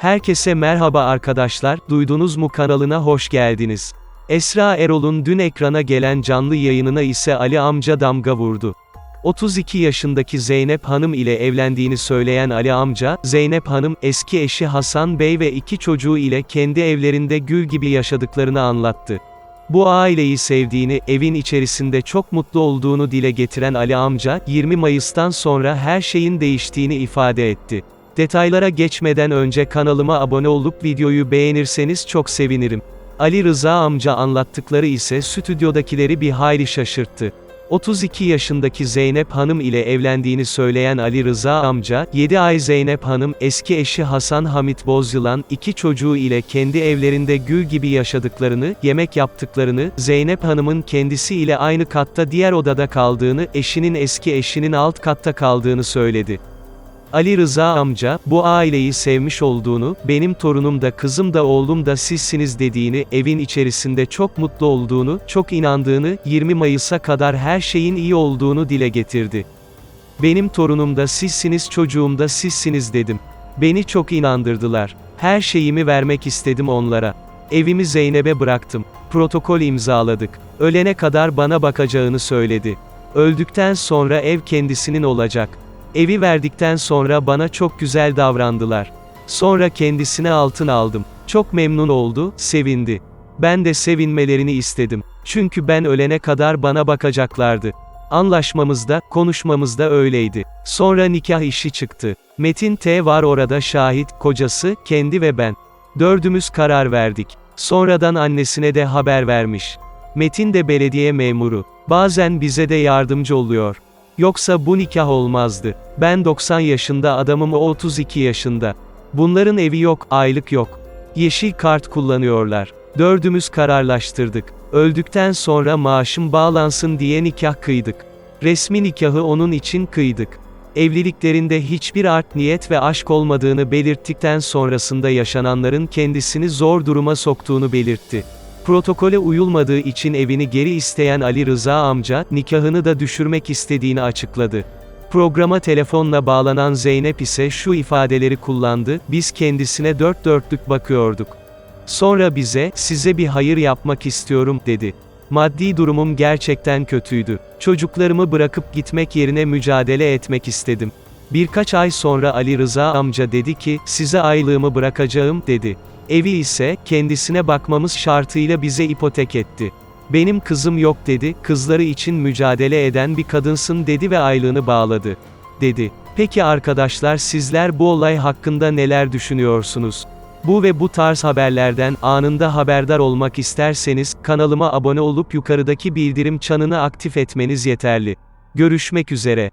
Herkese merhaba arkadaşlar, duydunuz mu kanalına hoş geldiniz. Esra Erol'un dün ekrana gelen canlı yayınına ise Ali amca damga vurdu. 32 yaşındaki Zeynep Hanım ile evlendiğini söyleyen Ali amca, Zeynep Hanım, eski eşi Hasan Bey ve iki çocuğu ile kendi evlerinde gül gibi yaşadıklarını anlattı. Bu aileyi sevdiğini, evin içerisinde çok mutlu olduğunu dile getiren Ali amca, 20 Mayıs'tan sonra her şeyin değiştiğini ifade etti. Detaylara geçmeden önce kanalıma abone olup videoyu beğenirseniz çok sevinirim. Ali Rıza amca anlattıkları ise stüdyodakileri bir hayli şaşırttı. 32 yaşındaki Zeynep Hanım ile evlendiğini söyleyen Ali Rıza amca, 7 ay Zeynep Hanım, eski eşi Hasan Hamit Bozyılan, iki çocuğu ile kendi evlerinde gül gibi yaşadıklarını, yemek yaptıklarını, Zeynep Hanım'ın kendisi ile aynı katta diğer odada kaldığını, eşinin eski eşinin alt katta kaldığını söyledi. Ali Rıza amca, bu aileyi sevmiş olduğunu, benim torunum da kızım da oğlum da sizsiniz dediğini, evin içerisinde çok mutlu olduğunu, çok inandığını, 20 Mayıs'a kadar her şeyin iyi olduğunu dile getirdi. Benim torunum da sizsiniz çocuğum da sizsiniz dedim. Beni çok inandırdılar. Her şeyimi vermek istedim onlara. Evimi Zeynep'e bıraktım. Protokol imzaladık. Ölene kadar bana bakacağını söyledi. Öldükten sonra ev kendisinin olacak. Evi verdikten sonra bana çok güzel davrandılar. Sonra kendisine altın aldım. Çok memnun oldu, sevindi. Ben de sevinmelerini istedim. Çünkü ben ölene kadar bana bakacaklardı. Anlaşmamızda, konuşmamızda öyleydi. Sonra nikah işi çıktı. Metin T var orada şahit, kocası, kendi ve ben. Dördümüz karar verdik. Sonradan annesine de haber vermiş. Metin de belediye memuru. Bazen bize de yardımcı oluyor. Yoksa bu nikah olmazdı. Ben 90 yaşında adamım o 32 yaşında. Bunların evi yok, aylık yok. Yeşil kart kullanıyorlar. Dördümüz kararlaştırdık. Öldükten sonra maaşım bağlansın diye nikah kıydık. Resmi nikahı onun için kıydık. Evliliklerinde hiçbir art niyet ve aşk olmadığını belirttikten sonrasında yaşananların kendisini zor duruma soktuğunu belirtti. Protokole uyulmadığı için evini geri isteyen Ali Rıza amca, nikahını da düşürmek istediğini açıkladı. Programa telefonla bağlanan Zeynep ise şu ifadeleri kullandı, biz kendisine dört dörtlük bakıyorduk. Sonra bize, size bir hayır yapmak istiyorum, dedi. Maddi durumum gerçekten kötüydü. Çocuklarımı bırakıp gitmek yerine mücadele etmek istedim. Birkaç ay sonra Ali Rıza amca dedi ki, size aylığımı bırakacağım, dedi. Evi ise, kendisine bakmamız şartıyla bize ipotek etti. Benim kızım yok dedi, kızları için mücadele eden bir kadınsın dedi ve aylığını bağladı. Dedi. Peki arkadaşlar sizler bu olay hakkında neler düşünüyorsunuz? Bu ve bu tarz haberlerden anında haberdar olmak isterseniz, kanalıma abone olup yukarıdaki bildirim çanını aktif etmeniz yeterli. Görüşmek üzere.